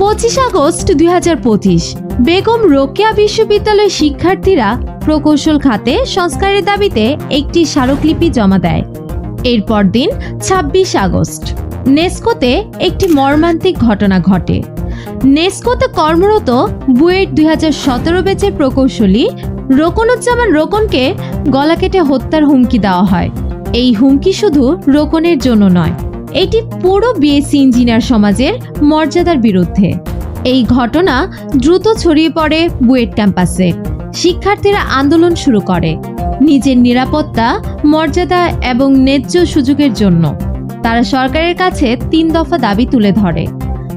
পঁচিশ আগস্ট দুই হাজার পঁচিশ, বেগম রোকেয়া বিশ্ববিদ্যালয়ের শিক্ষার্থীরা প্রকৌশল খাতে সংস্কারের দাবিতে একটি স্মারকলিপি জমা দেয়। এরপর দিন ছাব্বিশ আগস্ট। নেস্কোতে একটি মর্মান্তিক ঘটনা ঘটে। নেস্কোতে কর্মরত বুয়েট দুই হাজার সতেরো ব্যাচের প্রকৌশলী রোকনুজ্জামান রোকনকে গলা কেটে হত্যার হুমকি দেওয়া হয়। এই হুমকি শুধু রোকনের জন্য নয়, এটি পুরো বিএসসি ইঞ্জিনিয়ার সমাজের মর্যাদার বিরুদ্ধে। এই ঘটনা দ্রুত ছড়িয়ে পড়ে বুয়েট ক্যাম্পাসে। শিক্ষার্থীরা আন্দোলন শুরু করে। নিজের নিরাপত্তা, মর্যাদা এবং ন্যায্য সুযোগের জন্য। তারা সরকারের কাছে তিন দফা দাবি তুলে ধরে।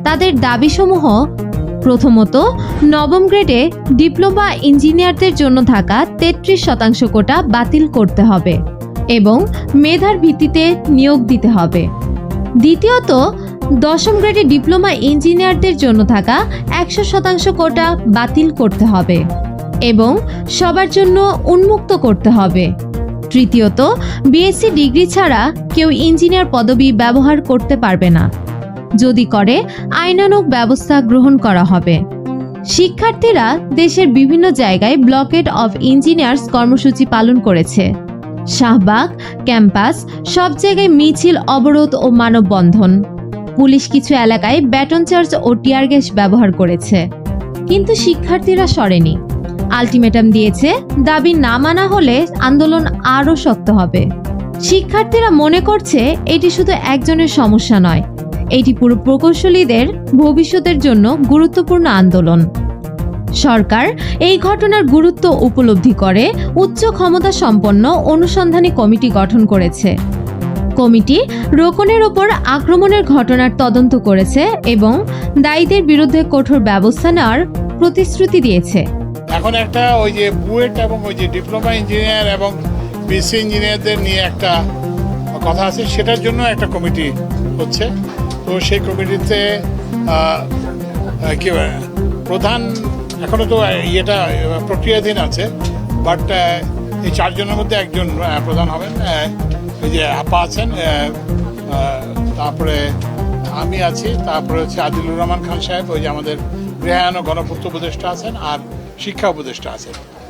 তাদের দাবিসমূহ, প্রথমত, নবম গ্রেডে ডিপ্লোমা ইঞ্জিনিয়ারদের জন্য থাকা তেত্রিশ শতাংশ কোটা বাতিল করতে হবে এবং মেধার ভিত্তিতে নিয়োগ দিতে হবে। দ্বিতীয়ত, দশম গ্রেডে ডিপ্লোমা ইঞ্জিনিয়ারদের জন্য থাকা একশো শতাংশ কোটা বাতিল করতে হবে এবং সবার জন্য উন্মুক্ত করতে হবে। তৃতীয়ত বিএসসি ডিগ্রি ছাড়া কেউ ইঞ্জিনিয়ার পদবি ব্যবহার করতে পারবে না। যদি করে, আইনানুগ ব্যবস্থা গ্রহণ করা হবে। শিক্ষার্থীরা দেশের বিভিন্ন জায়গায় ব্লকেট অফ ইঞ্জিনিয়ার্স কর্মসূচি পালন করেছে। শাহবাগ, ক্যাম্পাস, সব জায়গায় মিছিল, অবরোধ ও মানববন্ধন। পুলিশ কিছু এলাকায় ব্যাটন চার্জ ও টিয়ার গ্যাস ব্যবহার করেছে। কিন্তু শিক্ষার্থীরা সরেনি। আলটিমেটাম দিয়েছে, দাবি না মানা হলে আন্দোলন আরও শক্ত হবে। শিক্ষার্থীরা মনে করছে এটি শুধু একজনের সমস্যা নয়, এটি পুরো প্রকৌশলীদের ভবিষ্যতের জন্য গুরুত্বপূর্ণ আন্দোলন। সরকার এই ঘটনার গুরুত্ব উপলব্ধি করে উচ্চ ক্ষমতা সম্পন্ন অনুসন্ধানী কমিটি গঠন করেছে। কমিটি রোকনের ওপর আক্রমণের ঘটনার তদন্ত করেছে এবং দায়ীদের বিরুদ্ধে কঠোর ব্যবস্থা নেওয়ার প্রতিশ্রুতি দিয়েছে। এখন একটা ওই যে বুয়েট এবং ওই যে ডিপ্লোমা ইঞ্জিনিয়ার এবং বিসি ইঞ্জিনিয়ারদের নিয়ে একটা কথা আছে, সেটার জন্য একটা কমিটি হচ্ছে। তো সেই কমিটিতে কি প্রধান এখনও তো ইয়েটা, প্রক্রিয়াধীন আছে, বাট এই চারজনের মধ্যে একজন প্রধান হবেন ওই যে আপা আছেন তারপরে আমি আছি, তারপরে হচ্ছে আদিলুর রহমান খান সাহেব, ওই যে আমাদের গৃহায়ন ও গণপূর্ত উপদেষ্টা আছেন, আর শিক্ষা উপদেষ্টা আছেন।